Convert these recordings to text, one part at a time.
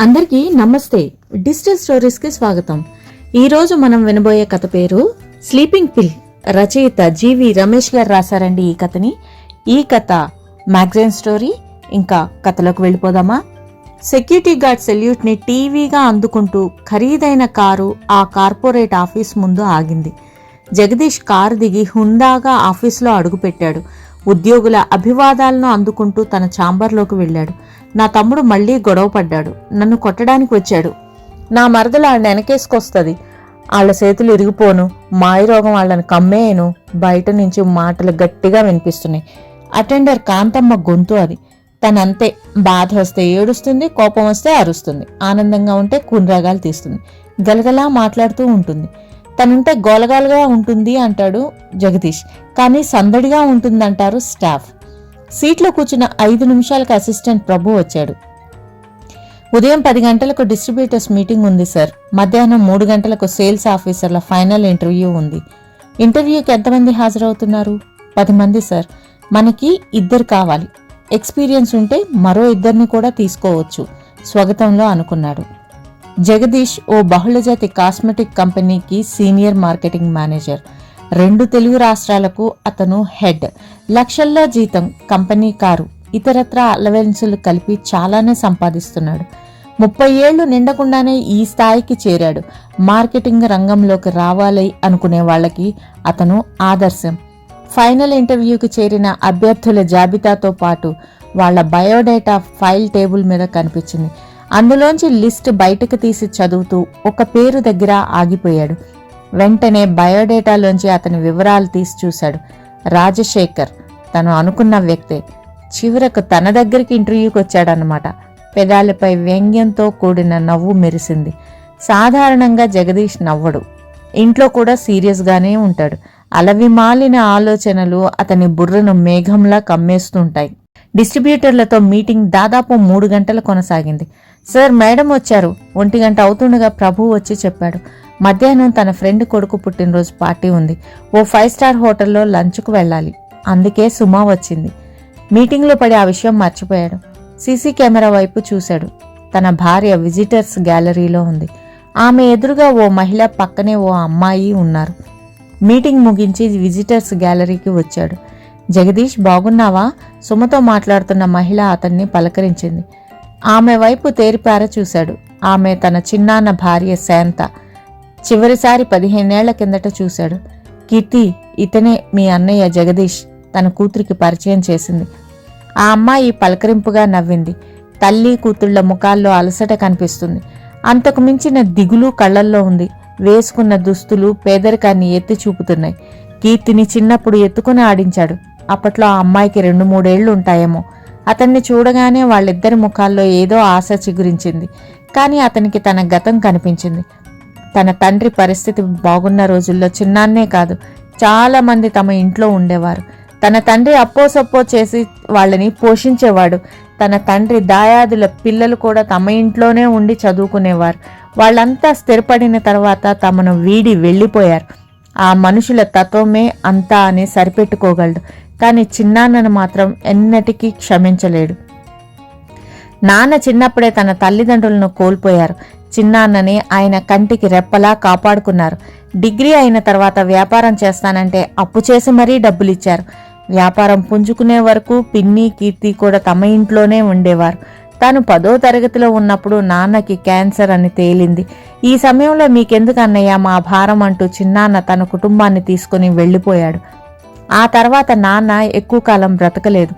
అందరికీ నమస్తే. డిజిటల్ స్టోరీస్కి స్వాగతం. ఈరోజు మనం వినబోయే కథ పేరు స్లీపింగ్ పిల్ రచయిత జీవి రమేష్ గారు రాశారండి ఈ కథని. ఈ కథ మ్యాగజైన్ స్టోరీ. ఇంకా కథలోకి వెళ్ళిపోదామా? సెక్యూరిటీ గార్డ్ సెల్యూట్ని టీవీగా అందుకుంటూ ఖరీదైన కారు ఆ కార్పొరేట్ ఆఫీస్ ముందు ఆగింది. జగదీష్ కారు దిగి హుందాగా ఆఫీస్లో అడుగుపెట్టాడు. ఉద్యోగుల అభివాదాలను అందుకుంటూ తన ఛాంబర్లోకి వెళ్ళాడు. నా తమ్ముడు మళ్ళీ గొడవ పడ్డాడు. నన్ను కొట్టడానికి వచ్చాడు. నా మరదలు ఆడిని వెనకేసుకొస్తుంది. వాళ్ళ చేతులు ఇరిగిపోను. మాయరోగం వాళ్ళని కమ్మేయను. బయట నుంచి మాటలు గట్టిగా వినిపిస్తున్నాయి. అటెండర్ కాంతమ్మ గొంతు అది. తనంతే. బాధ వస్తే ఏడుస్తుంది కోపం వస్తే అరుస్తుంది. ఆనందంగా ఉంటే కున్రాగాలు తీస్తుంది. గలగలా మాట్లాడుతూ ఉంటుంది. తనుంటే గోలగాలుగా ఉంటుంది అంటాడు జగదీష్. కానీ సందడిగా ఉంటుందంటారు స్టాఫ్. సీట్లో కూర్చున్న ఐదు నిమిషాలకు అసిస్టెంట్ ప్రభు వచ్చాడు. ఉదయం పది గంటలకు డిస్ట్రిబ్యూటర్స్ మీటింగ్ ఉంది సార్. మధ్యాహ్నం మూడు గంటలకు సేల్స్ ఆఫీసర్ల ఫైనల్ ఇంటర్వ్యూ ఉంది. ఇంటర్వ్యూకి ఎంతమంది హాజరవుతున్నారు? పది మంది సార్. మనకి ఇద్దరు కావాలి. ఎక్స్పీరియన్స్ ఉంటే మరో ఇద్దరిని కూడా తీసుకోవచ్చు. స్వాగతంలో అనుకున్నాడు. జగదీష్ ఓ బహుళజాతి కాస్మెటిక్ కంపెనీకి సీనియర్ మార్కెటింగ్ మేనేజర్. రెండు తెలుగు రాష్ట్రాలకు అతను హెడ్. లక్షల్లో జీతం కంపెనీ కారు ఇతరత్ర అలవెన్సులు కలిపి చాలానే సంపాదిస్తున్నాడు. ముప్పై ఏళ్ళు నిండకుండానే ఈ స్థాయికి చేరాడు. మార్కెటింగ్ రంగంలోకి రావాలి అనుకునే వాళ్ళకి అతను ఆదర్శం. ఫైనల్ ఇంటర్వ్యూకి చేరిన అభ్యర్థుల జాబితాతో పాటు వాళ్ళ బయోడేటా ఫైల్ టేబుల్ మీద కనిపించింది. అందులోంచి లిస్ట్ బయటకు తీసి చదువుతూ ఒక పేరు దగ్గర ఆగిపోయాడు. వెంటనే బయోడేటాలోంచి అతని వివరాలు తీసి చూశాడు. రాజశేఖర్ తను అనుకున్న వ్యక్తే చివరకు తన దగ్గరికి ఇంటర్వ్యూకి వచ్చాడనమాట పెదాలపై వ్యంగ్యంతో కూడిన నవ్వు మెరిసింది. సాధారణంగా జగదీష్ నవ్వడు. ఇంట్లో కూడా సీరియస్గానే ఉంటాడు. అలవిమాలిన ఆలోచనలు అతని బుర్రను మేఘంలా కమ్మేస్తుంటాయి. డిస్ట్రిబ్యూటర్లతో మీటింగ్ దాదాపు మూడు గంటలు కొనసాగింది. సార్ మేడం వచ్చారు. ఒంటి గంట అవుతుండగా ప్రభు వచ్చి చెప్పాడు. మధ్యాహ్నం తన ఫ్రెండ్ కొడుకు పుట్టినరోజు పార్టీ ఉంది. ఓ ఫైవ్ స్టార్ హోటల్లో లంచ్కు వెళ్ళాలి. అందుకే సుమా వచ్చింది. మీటింగ్లో పడి ఆ విషయం మర్చిపోయాడు. సీసీ కెమెరా వైపు చూశాడు. తన భార్య విజిటర్స్ గ్యాలరీలో ఉంది. ఆమె ఎదురుగా ఓ మహిళ పక్కనే ఓ అమ్మాయి ఉన్నారు. మీటింగ్ ముగించి విజిటర్స్ గ్యాలరీకి వచ్చాడు. జగదీష్ బాగున్నావా? సుమతో మాట్లాడుతున్న మహిళ అతన్ని పలకరించింది. ఆమె వైపు తేరిపార చూశాడు. ఆమె తన చిన్నాన్న భార్య శాంత. చివరిసారి పదిహేనేళ్ళ కిందట చూశాడు. కీర్తి ఇతనే మీ అన్నయ్య జగదీష్ తన కూతురికి పరిచయం చేసింది. ఆ అమ్మాయి పలకరింపుగా నవ్వింది. తల్లి కూతుళ్ళ ముఖాల్లో అలసట కనిపిస్తుంది. అంతకు మించిన దిగులు కళ్ళల్లో ఉంది. వేసుకున్న దుస్తులు పేదరికాన్ని ఎత్తి చూపుతున్నాయి. కీర్తిని చిన్నప్పుడు ఎత్తుకుని ఆడించాడు. అప్పట్లో ఆ అమ్మాయికి రెండు మూడేళ్ళు ఉంటాయేమో. అతన్ని చూడగానే వాళ్ళిద్దరి ముఖాల్లో ఏదో ఆశ చిగురించింది. కానీ అతనికి తన గతం కనిపించింది. తన తండ్రి పరిస్థితి బాగున్న రోజుల్లో చిన్నాన్నే కాదు చాలా మంది తమ ఇంట్లో ఉండేవారు. తన తండ్రి అప్పోసప్పో చేసి వాళ్ళని పోషించేవాడు. తన తండ్రి దాయాదుల పిల్లలు కూడా తమ ఇంట్లోనే ఉండి చదువుకునేవారు. వాళ్ళంతా స్థిరపడిన తర్వాత తమను వీడి వెళ్ళిపోయారు. ఆ మనుషుల తత్వమే అంతా అని సరిపెట్టుకోగలడు కానీ చిన్నాన్నను మాత్రం ఎన్నటికీ క్షమించలేడు. నాన్న చిన్నప్పుడే తన తల్లిదండ్రులను కోల్పోయారు. చిన్నాన్నని ఆయన కంటికి రెప్పలా కాపాడుకున్నారు. డిగ్రీ అయిన తర్వాత వ్యాపారం చేస్తానంటే అప్పు చేసి మరీ డబ్బులిచ్చారు. వ్యాపారం పుంజుకునే వరకు పిన్ని కీర్తి కూడా తమ ఇంట్లోనే ఉండేవారు. తాను పదో తరగతిలో ఉన్నప్పుడు నాన్నకి క్యాన్సర్ అని తేలింది. ఈ సమయంలో మీకెందుకు అన్నయ్య మా భారం అంటూ చిన్నాన్న తన కుటుంబాన్ని తీసుకుని వెళ్ళిపోయాడు. ఆ తర్వాత నాన్న ఎక్కువ కాలం బ్రతకలేదు.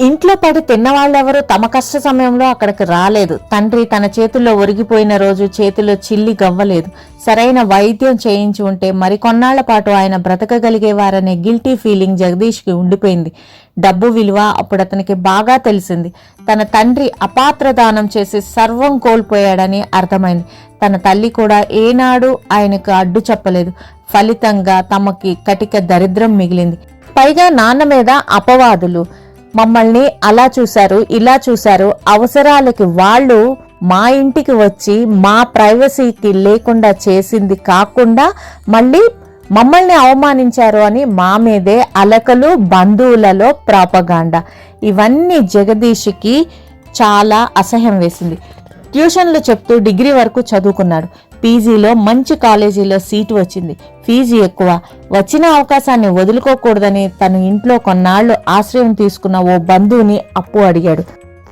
ఇంట్లో పడి తిన్నవాళ్ళెవరూ తమ కష్ట సమయంలో అక్కడికి రాలేదు. తండ్రి తన చేతుల్లో ఒరిగిపోయిన రోజు చేతిలో చిల్లి గవ్వలేదు. సరైన వైద్యం చేయించి ఉంటే మరికొన్నాళ్ళ పాటు ఆయన బ్రతకగలిగేవారనే గిల్టీ ఫీలింగ్ జగదీష్కి ఉండిపోయింది. డబ్బు విలువ అప్పుడు అతనికి బాగా తెలిసింది. తన తండ్రి అపాత్ర దానం చేసి సర్వం కోల్పోయాడని అర్థమైంది. తన తల్లి కూడా ఏనాడు ఆయనకు అడ్డు చెప్పలేదు. ఫలితంగా తమకి కటిక దరిద్రం మిగిలింది. పైగా నాన్న మీద అపవాదులు. మమ్మల్ని అలా చూశారు ఇలా చూశారు. అవసరాలకి వాళ్ళు మా ఇంటికి వచ్చి మా ప్రైవసీకి లేకుండా చేసింది కాకుండా మళ్ళీ మమ్మల్ని అవమానించారు అని మా మీదే అలకలు బంధువులలో ప్రాపగాండ. ఇవన్నీ జగదీష్కి చాలా అసహ్యం వేసింది. ట్యూషన్లు చెప్తూ డిగ్రీ వరకు చదువుకున్నాడు. పీజీలో మంచి కాలేజీలో సీటు వచ్చింది. ఫీజు ఎక్కువ. వచ్చిన అవకాశాన్ని వదులుకోకూడదని తను ఇంట్లో కొన్నాళ్ళు ఆశ్రయం తీసుకున్న ఓ బంధువుని అప్పు అడిగాడు.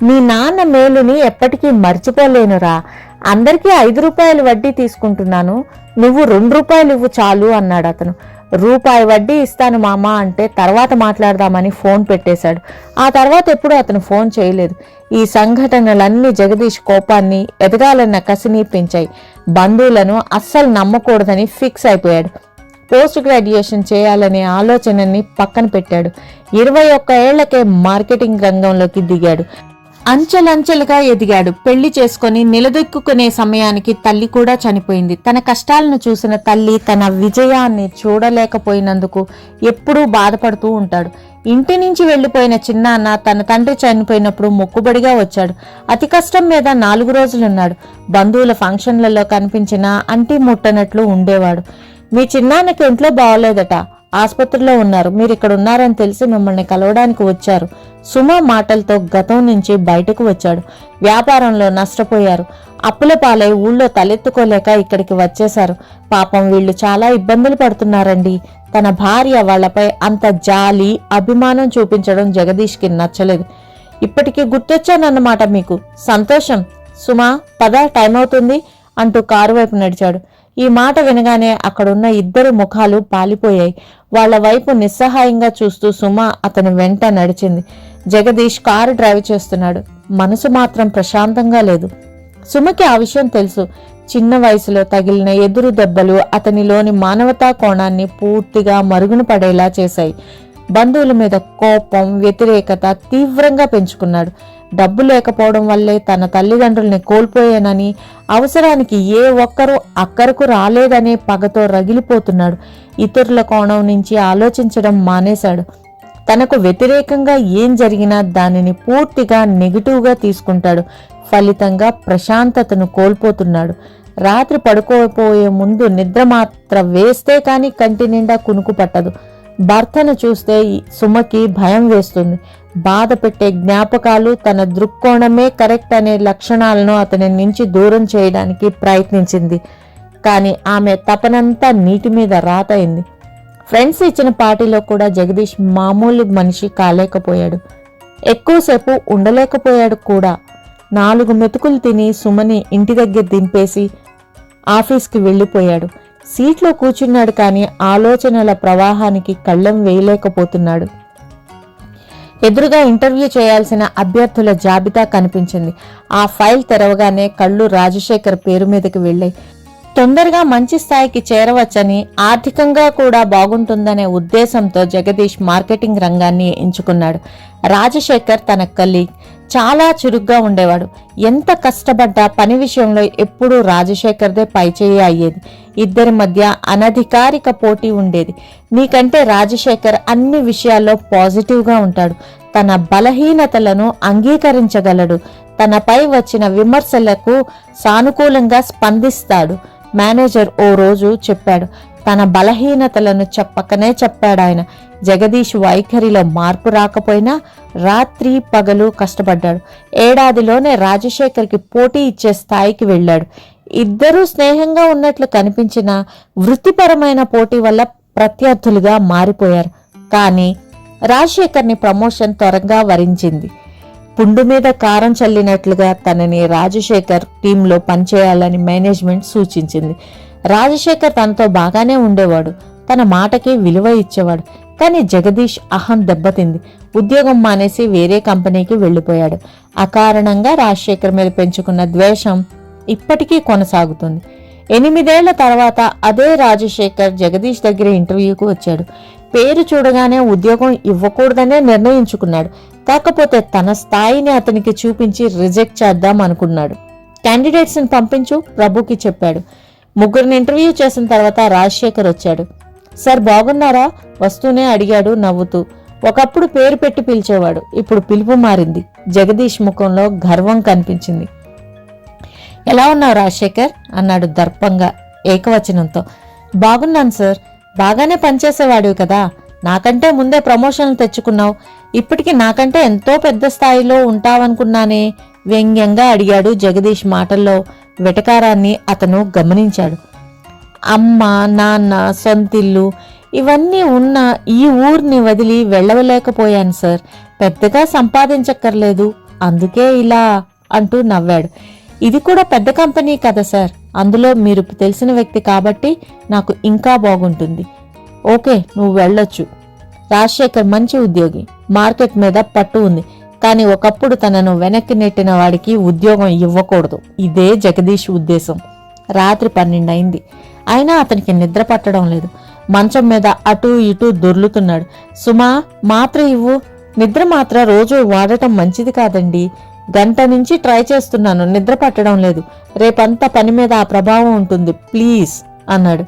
మీ నాన్న మేలుని ఎప్పటికీ మర్చిపోలేనురా. అందరికీ ఐదు రూపాయలు వడ్డీ తీసుకుంటున్నాను. నువ్వు రెండు రూపాయలు ఇవ్వు చాలు అన్నాడు అతను. రూపాయి వడ్డీ ఇస్తాను మామ అంటే తర్వాత మాట్లాడదామని ఫోన్ పెట్టేశాడు. ఆ తర్వాత ఎప్పుడూ అతను ఫోన్ చేయలేదు. ఈ సంఘటనలన్నీ జగదీష్ కోపాన్ని ఎదగాలన్న కసిని పెంచాయి. బంధువులను అస్సలు నమ్మకూడదని ఫిక్స్ అయిపోయాడు. పోస్ట్ గ్రాడ్యుయేషన్ చేయాలనే ఆలోచనని పక్కన పెట్టాడు. ఇరవై ఒక్క ఏళ్ళకే మార్కెటింగ్ రంగంలోకి దిగాడు. అంచెలంచెలుగా ఎదిగాడు. పెళ్ళి చేసుకొని నిలదొక్కునే సమయానికి తల్లి కూడా చనిపోయింది. తన కష్టాలను చూసిన తల్లి తన విజయాన్ని చూడలేకపోయినందుకు ఎప్పుడూ బాధపడుతూ ఉంటాడు. ఇంటి నుంచి వెళ్ళిపోయిన చిన్నాన్న తన తండ్రి చనిపోయినప్పుడు మొక్కుబడిగా వచ్చాడు. అతి కష్టం మీద నాలుగు రోజులున్నాడు. బంధువుల ఫంక్షన్లలో కనిపించినా అంటి ముట్టనట్లు ఉండేవాడు. మీ చిన్నాన్నకి ఒంట్లో బాగోలేదట. ఆసుపత్రిలో ఉన్నారు. మీరు ఇక్కడ ఉన్నారని తెలిసి మిమ్మల్ని కలవడానికి వచ్చారు. సుమ మాటలతో గతం నుంచి బయటకు వచ్చాడు. వ్యాపారంలో నష్టపోయారు. అప్పుల పాలై ఊళ్ళో తలెత్తుకోలేక ఇక్కడికి వచ్చేశారు. పాపం వీళ్ళు చాలా ఇబ్బందులు పడుతున్నారండి. తన భార్య వాళ్ళపై అంత జాలి అభిమానం చూపించడం జగదీష్కి నచ్చలేదు. ఇప్పటికీ గుర్తొచ్చానన్నమాట మీకు. సంతోషం. సుమా పద టైం అవుతుంది అంటూ కారు వైపు నడిచాడు. ఈ మాట వినగానే అక్కడున్న ఇద్దరు ముఖాలు పాలిపోయాయి. వాళ్ళ వైపు నిస్సహాయంగా చూస్తూ సుమ అతని వెంట నడిచింది. జగదీష్ కారు డ్రైవ్ చేస్తున్నాడు. మనసు మాత్రం ప్రశాంతంగా లేదు. సుమకి ఆ విషయం తెలుసు. చిన్న వయసులో తగిలిన ఎదురు దెబ్బలు అతనిలోని మానవతా కోణాన్ని పూర్తిగా మరుగున పడేలా చేశాయి. బంధువుల మీద కోపం వ్యతిరేకత తీవ్రంగా పెంచుకున్నాడు. డబ్బు లేకపోవడం వల్లే తన తల్లిదండ్రుల్ని కోల్పోయానని అవసరానికి ఏ ఒక్కరూ అక్కరకు రాలేదనే పగతో రగిలిపోతున్నాడు. ఇతరుల కోణం నుంచి ఆలోచించడం మానేశాడు. తనకు వ్యతిరేకంగా ఏం జరిగినా దానిని పూర్తిగా నెగిటివ్గా తీసుకుంటాడు. ఫలితంగా ప్రశాంతతను కోల్పోతున్నాడు. రాత్రి పడుకోపోయే ముందు నిద్ర మాత్ర వేస్తే కానీ కంటి నిండా కునుకు పట్టదు. భర్తను చూస్తే సుమకి భయం వేస్తుంది. బాధ పెట్టే జ్ఞాపకాలు తన దృక్కోణమే కరెక్ట్ అనే లక్షణాలను అతని నుంచి దూరం చేయడానికి ప్రయత్నించింది. కానీ ఆమె తపనంతా నీటి మీద రాతయింది ఫ్రెండ్స్ ఇచ్చిన పార్టీలో కూడా జగదీష్ మామూలు మనిషి కాలేకపోయాడు. ఎక్కువసేపు ఉండలేకపోయాడు కూడా. నాలుగు మెతుకులు తిని సుమని ఇంటి దగ్గర దింపేసి ఆఫీస్కి వెళ్ళిపోయాడు. సీట్లో కూర్చున్నాడు కానీ ఆలోచనల ప్రవాహానికి కళ్ళం వేయలేకపోతున్నాడు. ఎదురుగా ఇంటర్వ్యూ చేయాల్సిన అభ్యర్థుల జాబితా కనిపించింది. ఆ ఫైల్ తెరవగానే కళ్ళు రాజశేఖర్ పేరు మీదకి వెళ్ళాయి. తొందరగా మంచి స్థాయికి చేరవచ్చని ఆర్థికంగా కూడా బాగుంటుందనే ఉద్దేశంతో జగదీష్ మార్కెటింగ్ రంగాన్ని ఎంచుకున్నాడు. రాజశేఖర్ తన కలీగ్ చాలా చురుగ్గా ఉండేవాడు. ఎంత కష్టపడ్డా పని విషయంలో ఎప్పుడూ రాజశేఖర్దే పైచేయి అయ్యేది. ఇద్దరి మధ్య అనధికారిక పోటీ ఉండేది. నీకంటే రాజశేఖర్ అన్ని విషయాల్లో పాజిటివ్గా ఉంటాడు. తన బలహీనతలను అంగీకరించగలడు. తనపై వచ్చిన విమర్శలకు సానుకూలంగా స్పందిస్తాడు. మేనేజర్ ఓ రోజు చెప్పాడు తన బలహీనతలను చెప్పకనే చెప్పాడు ఆయన జగదీష్ వైఖరిలో మార్పు రాకపోయినా రాత్రి పగలు కష్టపడ్డాడు. ఏడాదిలోనే రాజశేఖర్కి పోటీ ఇచ్చే స్థాయికి వెళ్ళాడు. ఇద్దరూ స్నేహంగా ఉన్నట్లు కనిపించిన వృత్తిపరమైన పోటీ వల్ల ప్రత్యర్థులుగా మారిపోయారు. కానీ రాజశేఖర్ని ప్రమోషన్ త్వరగా వరించింది. పుండు మీద కారం చల్లినట్లుగా తనని రాజశేఖర్ టీంలో పనిచేయాలని మేనేజ్మెంట్ సూచించింది. రాజశేఖర్ తనతో బాగానే ఉండేవాడు. తన మాటకి విలువ ఇచ్చేవాడు. కానీ జగదీష్ అహం దెబ్బతింది. ఉద్యోగం మానేసి వేరే కంపెనీకి వెళ్ళిపోయాడు. అకారణంగా రాజశేఖర్ మీద పెంచుకున్న ద్వేషం ఇప్పటికీ కొనసాగుతుంది. ఎనిమిదేళ్ళ తర్వాత అదే రాజశేఖర్ జగదీష్ దగ్గర ఇంటర్వ్యూకు వచ్చాడు. పేరు చూడగానే ఉద్యోగం ఇవ్వకూడదనే నిర్ణయించుకున్నాడు. కాకపోతే తన స్థాయిని అతనికి చూపించి రిజెక్ట్ చేద్దాం అనుకున్నాడు. క్యాండిడేట్స్ని పంపించు ప్రభుకి చెప్పాడు. ముగ్గురిని ఇంటర్వ్యూ చేసిన తర్వాత రాజశేఖర్ వచ్చాడు. సార్ బాగున్నారా? వస్తూనే అడిగాడు నవ్వుతూ. ఒకప్పుడు పేరు పెట్టి పిలిచేవాడు ఇప్పుడు పిలుపు మారింది. జగదీష్ ముఖంలో గర్వం కనిపించింది. ఎలా ఉన్నావు రాజశేఖర్? అన్నాడు దర్పంగా ఏకవచనంతో. బాగున్నాను సార్ బాగానే పనిచేసేవాడివి కదా. నాకంటే ముందే ప్రమోషన్లు తెచ్చుకున్నావు. ఇప్పటికి నాకంటే ఎంతో పెద్ద స్థాయిలో ఉంటావనుకున్నానే. వ్యంగ్యంగా అడిగాడు జగదీష్ మాటల్లో వెటకారాన్ని అతను గమనించాడు. అమ్మ నాన్న సొంతిల్లు ఇవన్నీ ఉన్న ఈ ఊరిని వదిలి వెళ్ళవలేకపోయాను సార్. పెద్దగా సంపాదించక్కర్లేదు. అందుకే ఇలా అంటూ నవ్వాడు. ఇది కూడా పెద్ద కంపెనీ కదా సార్. అందులో మీరు తెలిసిన వ్యక్తి కాబట్టి నాకు ఇంకా బాగుంటుంది. ఓకే నువ్వు వెళ్ళొచ్చు. రాజశేఖర్ మంచి ఉద్యోగి. మార్కెట్ మీద పట్టు ఉంది. కానీ ఒకప్పుడు తనను వెనక్కి నెట్టిన వాడికి ఉద్యోగం ఇవ్వకూడదు. ఇదే జగదీష్ ఉద్దేశం. రాత్రి పన్నెండయింది. అయినా అతనికి నిద్ర పట్టడం లేదు. మంచం మీద అటూ ఇటూ దొర్లుతున్నాడు. సుమా మాత్ర ఇవ్వు. నిద్ర మాత్ర రోజు వాడటం మంచిది కాదండి. గంట నుంచి ట్రై చేస్తున్నాను. నిద్ర పట్టడం లేదు. రేపంతా పని మీద ఆ ప్రభావం ఉంటుంది. ప్లీజ్ అన్నాడు.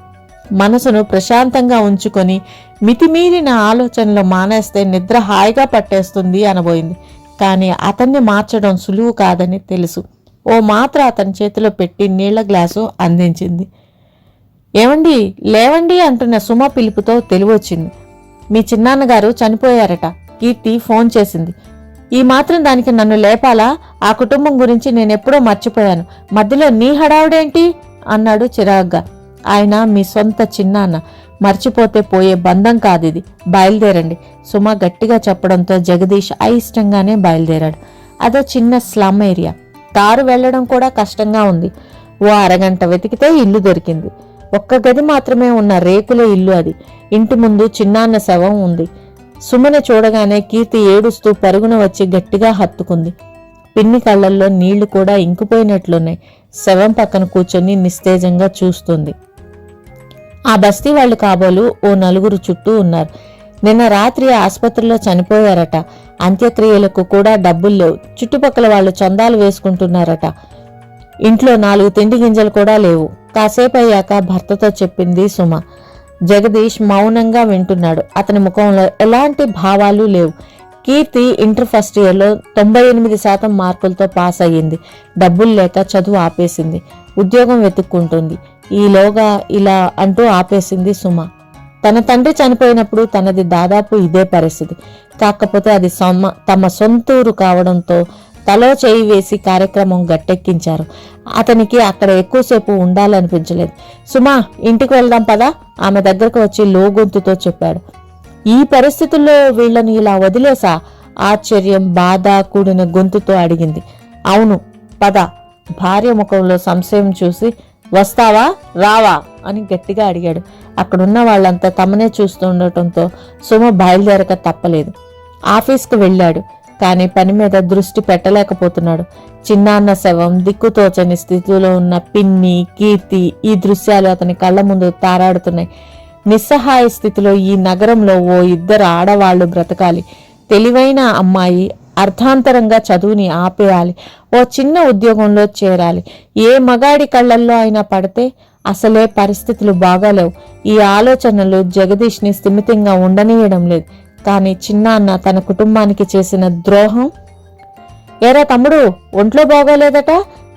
మనసును ప్రశాంతంగా ఉంచుకొని మితిమీరిన ఆలోచనలు మానేస్తే నిద్ర హాయిగా పట్టేస్తుంది అనబోయింది. కానీ అతన్ని మార్చడం సులువు కాదని తెలుసు. ఓ మాత్ర అతని చేతిలో పెట్టి నీళ్ళ గ్లాసు అందించింది. ఏమండి లేవండి అంటున్న సుమ పిలుపుతో తెలివొచ్చింది. మీ చిన్నాన్నగారు చనిపోయారట. కీర్తి ఫోన్ చేసింది. ఈ మాత్రం దానికి నన్ను లేపాలా? ఆ కుటుంబం గురించి నేనెప్పుడో మర్చిపోయాను. మధ్యలో నీ హడావుడేంటి? అన్నాడు చిరాగ్గా. ఆయన మీ సొంత చిన్నాన్న. మర్చిపోతే పోయే బంధం కాదిది బయలుదేరండి. సుమ గట్టిగా చెప్పడంతో జగదీష్ అయిష్టంగానే బయలుదేరాడు. అదో చిన్న స్లమ్ ఏరియా. కారు వెళ్ళడం కూడా కష్టంగా ఉంది. ఓ అరగంట వెతికితే ఇల్లు దొరికింది. ఒక్క గది మాత్రమే ఉన్న రేకుల ఇల్లు అది. ఇంటి ముందు చిన్నాన్న శవం ఉంది. సుమన చూడగానే కీర్తి ఏడుస్తూ పరుగున వచ్చి గట్టిగా హత్తుకుంది. పిన్ని కళ్ళల్లో నీళ్ళు కూడా ఇంకిపోయినట్లున్నాయి. శవం పక్కన కూర్చొని నిస్తేజంగా చూస్తుంది. ఆ బస్తీ వాళ్ళు కాబోలు ఓ నలుగురు చుట్టూ ఉన్నారు. నిన్న రాత్రి ఆసుపత్రిలో చనిపోయారట. అంత్యక్రియలకు కూడా డబ్బులు లేవు. చుట్టుపక్కల వాళ్ళు చందాలు వేసుకుంటున్నారట. ఇంట్లో నాలుగు తిండి గింజలు కూడా లేవు. కాసేపు అయ్యాక భర్తతో చెప్పింది సుమ. జగదీష్ మౌనంగా వింటున్నాడు. అతని ముఖంలో ఎలాంటి భావాలు లేవు. కీర్తి ఇంటర్ ఫస్ట్ ఇయర్లో తొంభై ఎనిమిది శాతం మార్కులతో పాస్ అయ్యింది. డబ్బులు లేక చదువు ఆపేసింది. ఉద్యోగం వెతుక్కుంటుంది. ఈలోగా ఇలా అంటూ ఆపేసింది సుమ. తన తండ్రి చనిపోయినప్పుడు తనది దాదాపు ఇదే పరిస్థితి. కాకపోతే అది సొమ్మ తమ సొంతూరు కావడంతో తలో చేయి వేసి కార్యక్రమం గట్టెక్కించారు. అతనికి అక్కడ ఎక్కువసేపు ఉండాలనిపించలేదు. సుమా ఇంటికి వెళ్దాం పదా? ఆమె దగ్గరకు వచ్చి లోగొంతుతో చెప్పాడు. ఈ పరిస్థితుల్లో వీళ్ళని ఇలా వదిలేసా? ఆశ్చర్యం బాధ కూడిన గొంతుతో అడిగింది. అవును పద. భార్య ముఖంలో సంశయం చూసి వస్తావా? రావా? అని గట్టిగా అడిగాడు. అక్కడున్న వాళ్ళంతా తమనే చూస్తుండటంతో సుమ బయలుదేరక తప్పలేదు. ఆఫీస్కి వెళ్ళాడు. కానీ పని మీద దృష్టి పెట్టలేకపోతున్నాడు. చిన్నాన్న శవం దిక్కుతోచని స్థితిలో ఉన్న పిన్ని కీర్తి ఈ దృశ్యాలు అతని కళ్ళ ముందు తారాడుతున్నాయి. నిస్సహాయ స్థితిలో ఈ నగరంలో ఓ ఇద్దరు ఆడవాళ్ళు బ్రతకాలి. తెలివైన అమ్మాయి అర్థాంతరంగా చదువుని ఆపేయాలి. ఓ చిన్న ఉద్యోగంలో చేరాలి. ఏ మగాడి కళ్ళల్లో అయినా పడితే అసలే పరిస్థితులు బాగాలేవు. ఈ ఆలోచనలు జగదీష్ని స్థిమితంగా ఉండనీయడం లేదు. కానీ చిన్నాన్న తన కుటుంబానికి చేసిన ద్రోహం? ఏరా తమ్ముడు ఒంట్లో బాగోలేదట?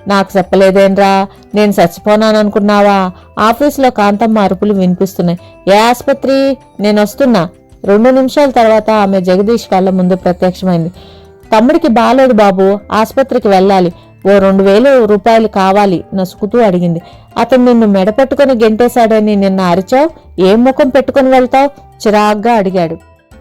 నాకు చెప్పలేదేంరా నేను చచ్చిపోనాననుకున్నావా? ఆఫీస్లో కాంతమ్మ అరుపులు వినిపిస్తున్నాయి. ఏ ఆసుపత్రి? నేను వస్తున్నా. రెండు నిమిషాల తర్వాత ఆమె జగదీష్ కళ్ళ ముందు ప్రత్యక్షమైంది. తమ్ముడికి బాలేదు బాబు ఆసుపత్రికి వెళ్ళాలి. ఓ రెండు వేలు రూపాయలు కావాలి నసుకుతూ అడిగింది. అతను నిన్ను మెడపెట్టుకుని గెంటేశాడని నిన్న అరిచావు? ఏం ముఖం పెట్టుకుని వెళ్తావు? చిరాగ్గా అడిగాడు.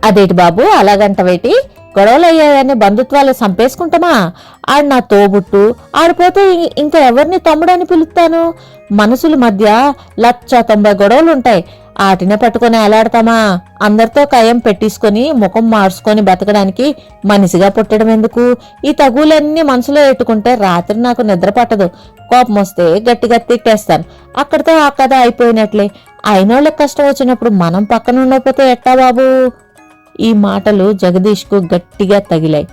అదేటి బాబు అలాగంటవేటి? గొడవలు అయ్యాయని బంధుత్వాలు సంపేసుకుంటామా ఆడు నా తోబుట్టు ఆడిపోతే ఇంకా ఎవరిని తమ్ముడని పిలుస్తాను? మనసుల మధ్య లచ్చ తొంభై గొడవలు ఉంటాయి ఆటిన పట్టుకొని ఎలాడతామా అందరితో కయం పెట్టించుకొని ముఖం మార్చుకొని బతకడానికి మనిషిగా పుట్టడం ఎందుకు? ఈ తగులన్నీ మనసులో పెట్టుకుంటే రాత్రి నాకు నిద్ర పట్టదు. కోపం వస్తే గట్టిగా తిట్టేస్తాను. అక్కడితో ఆ కథ అయిపోయినట్లే. అయినోళ్ళకి కష్టం వచ్చినప్పుడు మనం పక్కన ఉండకపోతే ఎట్టా బాబు? ఈ మాటలు జగదీష్కు గట్టిగా తగిలాయి.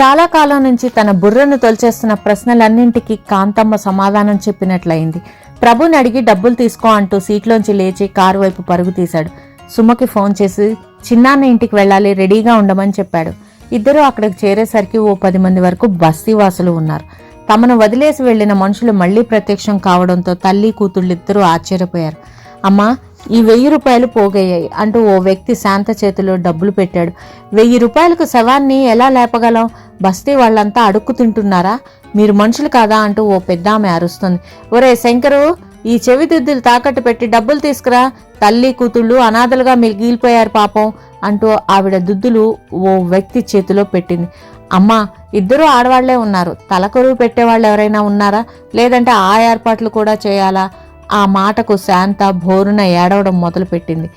చాలా కాలం నుంచి తన బుర్రను తొలిచేస్తున్న ప్రశ్నలన్నింటికీ కాంతమ్మ సమాధానం చెప్పినట్లయింది. ప్రభుని అడిగి డబ్బులు తీసుకో అంటూ సీట్లోంచి లేచి కారు వైపు పరుగు తీశాడు. సుమకి ఫోన్ చేసి చిన్నాన్న ఇంటికి వెళ్ళాలి రెడీగా ఉండమని చెప్పాడు. ఇద్దరూ అక్కడికి చేరేసరికి ఓ పది మంది వరకు బస్తీవాసులు ఉన్నారు. తమను వదిలేసి వెళ్ళిన మనుషులు మళ్ళీ ప్రత్యక్షం కావడంతో తల్లి కూతుళ్ళిద్దరూ ఆశ్చర్యపోయారు. అమ్మా ఈ వెయ్యి రూపాయలు పోగయ్యాయి అంటూ ఓ వ్యక్తి శాంత చేతిలో డబ్బులు పెట్టాడు. వెయ్యి రూపాయలకు శవాన్ని ఎలా లేపగలం? బస్తీ వాళ్ళంతా అడుక్కు తింటున్నారా? మీరు మనుషులు కాదా అంటూ ఓ పెద్ద ఆమె అరుస్తుంది. ఒరే శంకరు ఈ చెవి దిద్దులు తాకట్టు పెట్టి డబ్బులు తీసుకురా. తల్లి కూతుళ్ళు అనాథలుగా మిగిలిపోయారు పాపం అంటూ ఆవిడ దుద్దులు ఓ వ్యక్తి చేతిలో పెట్టింది. అమ్మా ఇద్దరు ఆడవాళ్ళే ఉన్నారు. తలకొరువు పెట్టేవాళ్ళు ఎవరైనా ఉన్నారా? లేదంటే ఆ ఏర్పాట్లు కూడా చేయాలా? ఆ మాటకు శాంత భోరున ఏడవడం మొదలుపెట్టింది.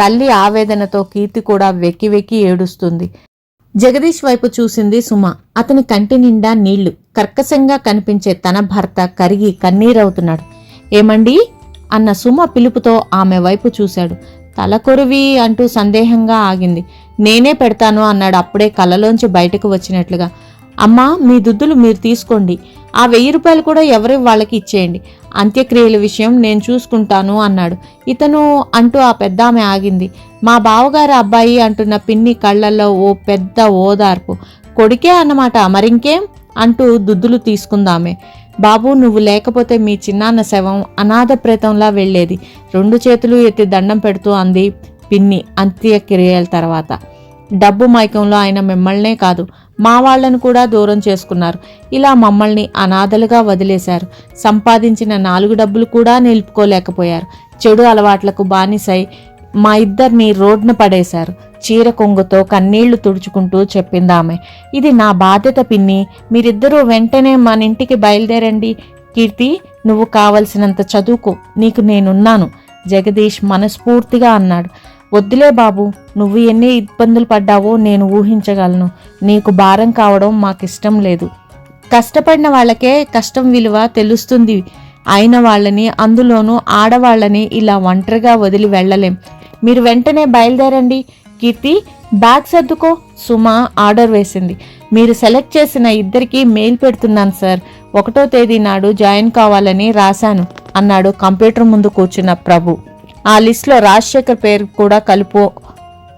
తల్లి ఆవేదనతో కీర్తి కూడా వెక్కి వెక్కి ఏడుస్తుంది. జగదీష్ వైపు చూసింది సుమ. అతని కంటి నిండా నీళ్ళు. కర్కశంగా కనిపించే తన భర్త కరిగి కన్నీరవుతున్నాడు. ఏమండి? అన్న సుమ పిలుపుతో ఆమె వైపు చూశాడు. తలకొరివి అంటూ సందేహంగా ఆగింది. నేనే పెడతాను అన్నాడు అప్పుడే కళ్ళలోంచి బయటకు వచ్చినట్లుగా. అమ్మా మీ దుద్దులు మీరు తీసుకోండి. ఆ వెయ్యి రూపాయలు కూడా ఎవరి వాళ్ళకి ఇచ్చేయండి. అంత్యక్రియల విషయం నేను చూసుకుంటాను అన్నాడు. ఇతను అంటూ ఆ పెద్ద ఆమె ఆగింది. మా బావగారి అబ్బాయి అంటున్న పిన్ని కళ్ళల్లో ఓ పెద్ద ఓదార్పు. కొడుకే అన్నమాట మరింకేం? అంటూ దుద్దులు తీసుకుందామే. బాబు నువ్వు లేకపోతే మీ చిన్నాన్న శవం అనాథ ప్రేతంలా వెళ్ళేది. రెండు చేతులు ఎత్తి దండం పెడుతూ అంది పిన్ని అంత్యక్రియల తర్వాత. డబ్బు మైకంలో ఆయన మిమ్మల్నే కాదు మా వాళ్ళను కూడా దూరం చేసుకున్నారు. ఇలా మమ్మల్ని అనాథలుగా వదిలేశారు. సంపాదించిన నాలుగు డబ్బులు కూడా నిలుపుకోలేకపోయారు. చెడు అలవాట్లకు బానిసై మా ఇద్దరిని రోడ్న పడేశారు. చీర కొంగుతో కన్నీళ్ళు తుడుచుకుంటూ చెప్పిందామె. ఇది నా బాధ్యత పిన్ని. మీరిద్దరూ వెంటనే మన ఇంటికి బయలుదేరండి. కీర్తి నువ్వు కావలసినంత చదువుకో. నీకు నేనున్నాను. జగదీష్ మనస్ఫూర్తిగా అన్నాడు. వద్దులే బాబు నువ్వు ఎన్ని ఇబ్బందులు పడ్డావో నేను ఊహించగలను. నీకు భారం కావడం మాకిష్టం లేదు. కష్టపడిన వాళ్ళకే కష్టం విలువ తెలుస్తుంది. అయిన వాళ్ళని అందులోనూ ఆడవాళ్ళని ఇలా ఒంటరిగా వదిలి వెళ్ళలేం. మీరు వెంటనే బయలుదేరండి. కీర్తి బ్యాగ్ సర్దుకో. సుమ ఆర్డర్ వేసింది. మీరు సెలెక్ట్ చేసిన ఇద్దరికి మెయిల్ పెడుతున్నాను సార్. ఒకటో తేదీ నాడు జాయిన్ కావాలని రాశాను అన్నాడు కంప్యూటర్ ముందు కూర్చున్న ప్రభు. ఆ లిస్ట్లో రాజశేఖర్ పేరు కూడా కలుపు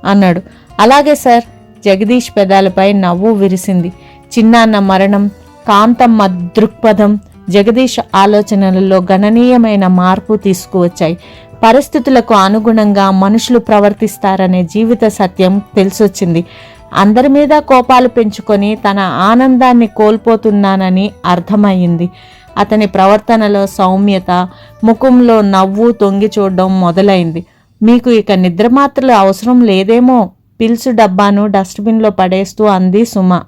అన్నాడు. అలాగే సార్. జగదీష్ పెదాలపై నవ్వు విరిసింది. చిన్నాన్న మరణం కాంతమ్మ దృక్పథం జగదీష్ ఆలోచనలలో గణనీయమైన మార్పు తీసుకువచ్చాయి. పరిస్థితులకు అనుగుణంగా మనుషులు ప్రవర్తిస్తారనే జీవిత సత్యం తెలిసొచ్చింది. అందరి మీద కోపాలు పెంచుకొని తన ఆనందాన్ని కోల్పోతున్నానని అర్థమయ్యింది. అతని ప్రవర్తనలో సౌమ్యత ముఖంలో నవ్వు తొంగి చూడడం మొదలైంది. మీకు ఇక నిద్రమాత్రలు అవసరం లేదేమో? పిల్సు డబ్బాను డస్ట్బిన్లో పడేస్తూ అంది సుమ.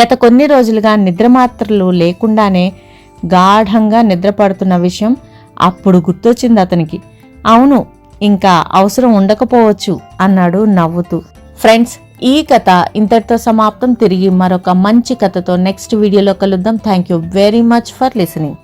గత కొన్ని రోజులుగా నిద్రమాత్రలు లేకుండానే గాఢంగా నిద్రపడుతున్న విషయం అప్పుడు గుర్తొచ్చింది అతనికి. అవును ఇంకా అవసరం ఉండకపోవచ్చు అన్నాడు నవ్వుతూ. ఫ్రెండ్స్ ఈ కథ ఇంతటితో సమాప్తం. తిరిగి మరొక మంచి కథతో నెక్స్ట్ వీడియోలో కలుద్దాం. Thank you very much for listening.